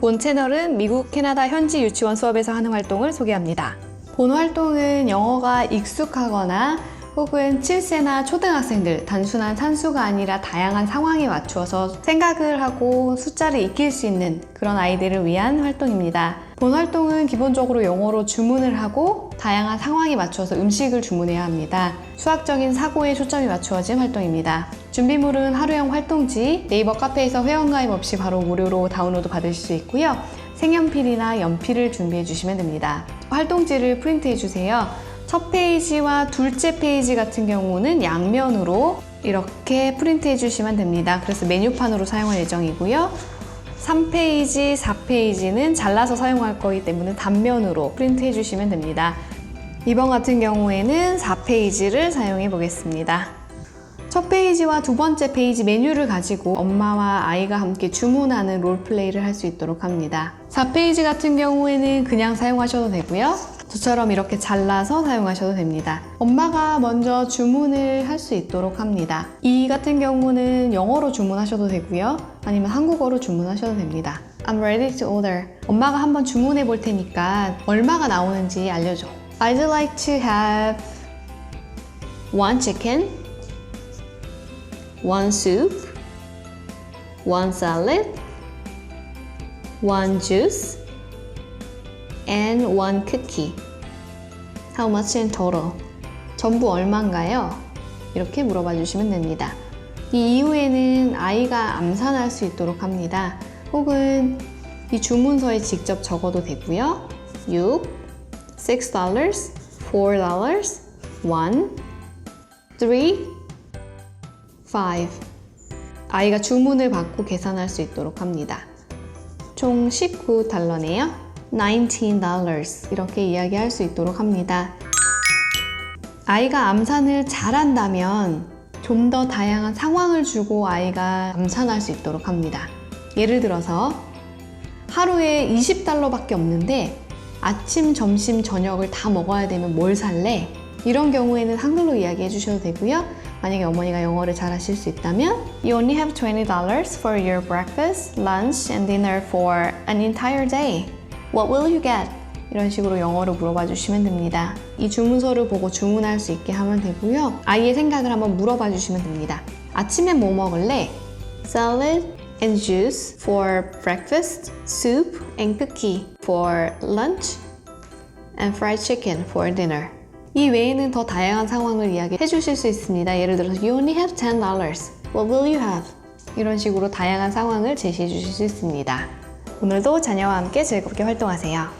본 채널은 미국, 캐나다 현지 유치원 수업에서 하는 활동을 소개합니다. 본 활동은 영어가 익숙하거나 혹은 7세나 초등학생들 단순한 산수가 아니라 다양한 상황에 맞추어서 생각을 하고 숫자를 익힐 수 있는 그런 아이들을 위한 활동입니다. 본 활동은 기본적으로 영어로 주문을 하고 다양한 상황에 맞추어서 음식을 주문해야 합니다. 수학적인 사고에 초점이 맞추어진 활동입니다. 준비물은 하루형 활동지, 네이버 카페에서 회원가입 없이 바로 무료로 다운로드 받으실 수 있고요. 색연필이나 연필을 준비해 주시면 됩니다. 활동지를 프린트해 주세요. 첫 페이지와 둘째 페이지 같은 경우는 양면으로 이렇게 프린트해 주시면 됩니다. 그래서 메뉴판으로 사용할 예정이고요. 3페이지, 4페이지는 잘라서 사용할 거기 때문에 단면으로 프린트해 주시면 됩니다. 이번 같은 경우에는 4페이지를 사용해 보겠습니다. 첫 페이지와 두 번째 페이지 메뉴를 가지고 엄마와 아이가 함께 주문하는 롤플레이를 할 수 있도록 합니다. 4페이지 같은 경우에는 그냥 사용하셔도 되고요. 저처럼 이렇게 잘라서 사용하셔도 됩니다. 엄마가 먼저 주문을 할 수 있도록 합니다. 이 같은 경우는 영어로 주문하셔도 되고요. 아니면 한국어로 주문하셔도 됩니다. I'm ready to order. 엄마가 한번 주문해 볼 테니까 얼마가 나오는지 알려줘. I'd like to have one chicken, one soup, one salad, one juice, and one cookie. How much in total? 전부 얼마인가요? 이렇게 물어봐 주시면 됩니다. 이 이후에는 아이가 암산할 수 있도록 합니다. 혹은 이 주문서에 직접 적어도 되고요. 6, 6 dollars, 4 dollars, 1, 3, 5. 아이가 주문을 받고 계산할 수 있도록 합니다. 총 19달러네요. 19 dollars 이렇게 이야기할 수 있도록 합니다. 아이가 암산을 잘한다면 좀 더 다양한 상황을 주고 아이가 암산할 수 있도록 합니다. 예를 들어서 하루에 20달러밖에 없는데 아침, 점심, 저녁을 다 먹어야 되면 뭘 살래? 이런 경우에는 한글로 이야기해 주셔도 되고요. 만약에 어머니가 영어를 잘 하실 수 있다면 You only have $20 for your breakfast, lunch, and dinner for an entire day. What will you get? 이런 식으로 영어로 물어봐 주시면 됩니다. 이 주문서를 보고 주문할 수 있게 하면 되고요. 아이의 생각을 한번 물어봐 주시면 됩니다. 아침에 뭐 먹을래? Salad and juice for breakfast, soup and cookie for lunch, and fried chicken for dinner. 이 외에는 더 다양한 상황을 이야기해 주실 수 있습니다. 예를 들어서 You only have $10. What will you have? 이런 식으로 다양한 상황을 제시해 주실 수 있습니다. 오늘도 자녀와 함께 즐겁게 활동하세요.